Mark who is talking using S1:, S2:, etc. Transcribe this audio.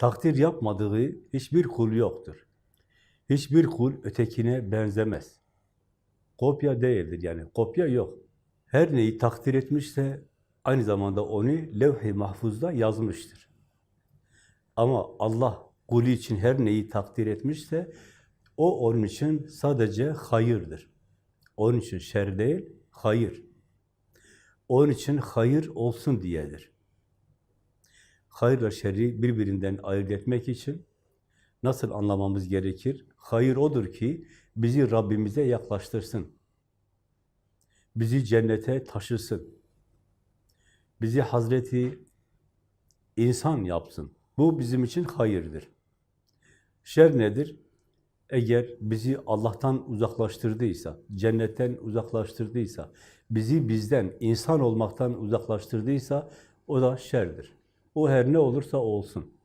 S1: takdir yapmadığı hiçbir kul yoktur. Hiçbir kul ötekine benzemez. Kopya değildir yani. Kopya yok. Her neyi takdir etmişse aynı zamanda onu levh-i mahfuzda yazmıştır. Ama Allah kulü için her neyi takdir etmişse o onun için sadece hayırdır. Onun için şer değil, hayır. Onun için hayır olsun diyedir. Hayırla şerri birbirinden ayırt etmek için nasıl anlamamız gerekir? Hayır odur ki bizi Rabbimize yaklaştırsın. Bizi cennete taşısın. Bizi Hazreti insan yapsın. Bu bizim için hayırdır. Şer nedir? Eğer bizi Allah'tan uzaklaştırdıysa, cennetten uzaklaştırdıysa, bizi bizden, insan olmaktan uzaklaştırdıysa o da şerdir. O her ne olursa olsun.